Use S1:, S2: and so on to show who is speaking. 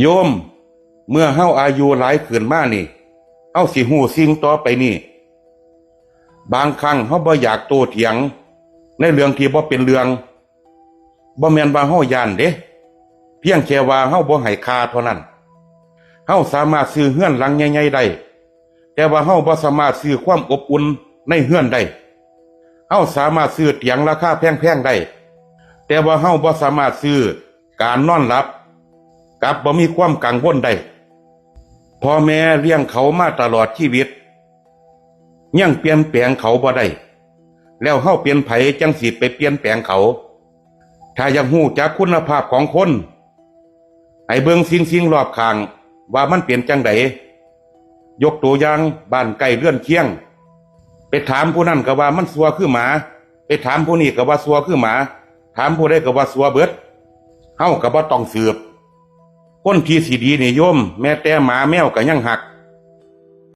S1: โยม เมื่อเฮาอายุหลายขึ้นมานี่เฮาสิหูสิ่งต่อไปนี่ บางครั้งเฮาบ่อยากโตเถียง ในเรื่องที่บ่เป็นเรื่องบ่แม่นว่าเฮายานเด้เพียงแค่ว่าเฮาบ่ให้ค่าเท่านั้นเฮาสามารถซื้อเฮือนหลังใหญ่ๆได้แต่ว่าเฮาบ่สามารถซื้อความอบอุ่นในเฮือนได้เฮาสามารถซื้อเตียงราคาแพงๆได้แต่ว่าเฮาบ่สามารถซื้อการนอนหลับ กับบ่มีความกังวลได้พ่อแม่เลี้ยงเขามาตลอดชีวิต ยังเปลี่ยนแปลงเขาบ่ได้ แล้วเฮาเปลี่ยนไผจังสิไปเปลี่ยนแปลงเขา ถ้าอยากฮู้จักคุณภาพของคนให้เบิ่งสิ่งสิ่งรอบข้างว่ามันเปลี่ยนจังไดยกตัวอย่างบ้านใกล้เรือนเคียง ไปถามผู้นั้นก็ว่ามันสัวคือหมา ไปถามผู้นี้ก็ว่าสัวคือหมา ถามผู้ใดก็ว่าสัวเบิดเฮาก็บ่ต้องสืบ คนที่สีดีเนี่โยม แม่แต่หมาแมวก็ยังหัก